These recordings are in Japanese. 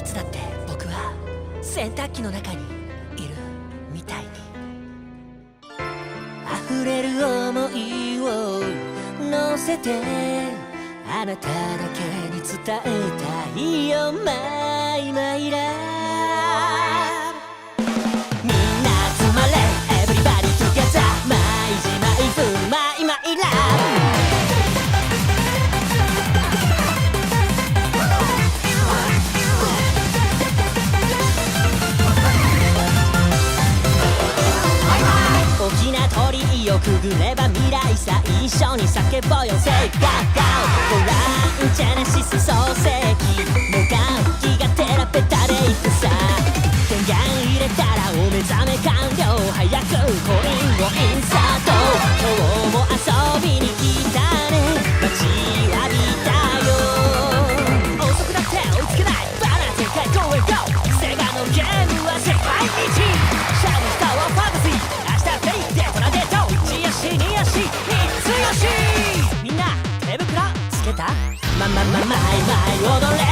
いつだって僕は洗濯機の中にいるみたいに溢れる想いを乗せてあなただけに伝えたいよマイマくぐれば未来さ一緒に叫ぼうよ Say go go ご覧ジェネシス創世記。の楽器がテラペタでいくさ。電源入れたらお目覚め完了。早くコインをインサマイマイ踊れ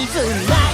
一直来